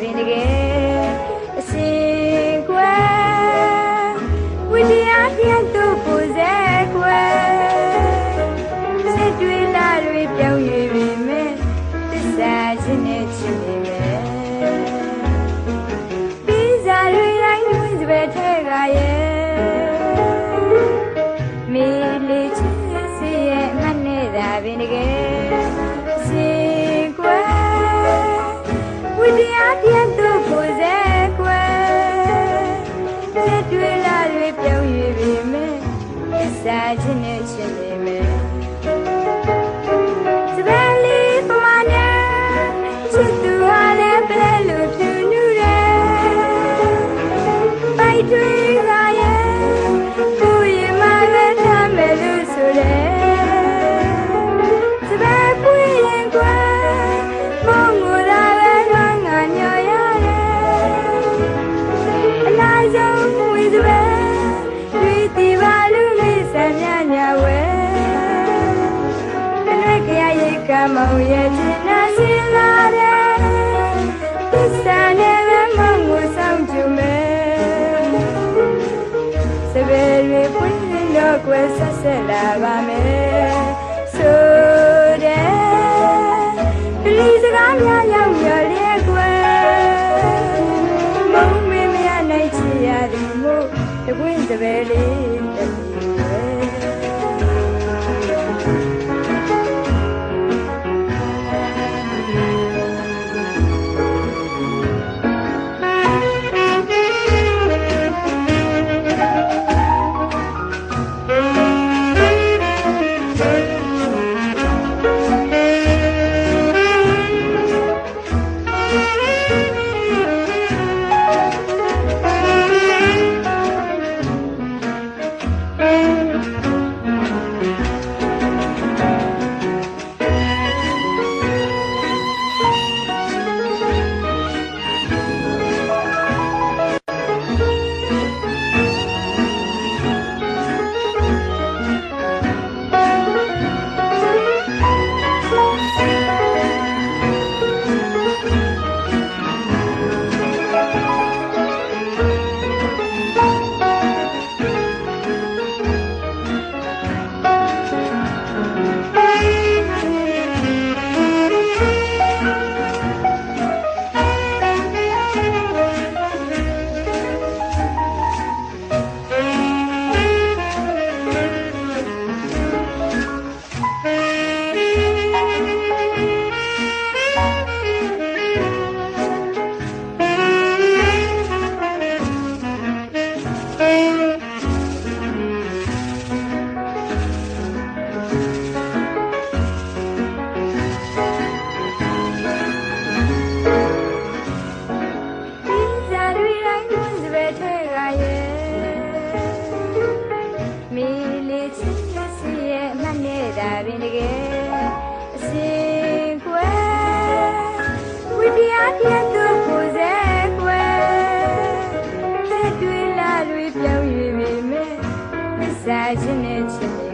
ပင်တကယ်အစင်ကွယ်ဝိတရားပြန် ဆုံးဝေစပယ်တွေ့တီပါလူမိဆံမြညာဝဲတနွေခရရိတ်ကမောင်ရဲ့ချင်နာစင်လာတဲ့သစ္စာနဲ့မုံကိုဆောင်ကြမယ်စပယ်တွေပွင့်ရင်တော့ကွယ်ဆက်ဆက်လာပါမယ် တကွင်းတပယ်လေး ဒါပင်တကယ်အစင်ခွဲဝိပြားပြတ်သူကိုယ်စဲခွဲသက်တွေလာတွေပြောင်း၍ပေမဲ့မစားခြင်းနဲ့ချစ်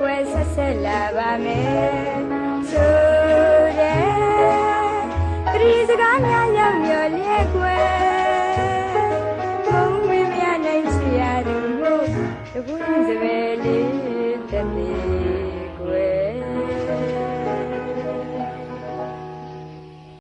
ကွယ်ဆက်ဆက်လာပါမယ်ဆိုတဲ့ပရိစကားများရောက်မျော်လင့်ကွယ်ဘုံမင်းများနိုင်ချရာသူတို့တကူစပယ်လေး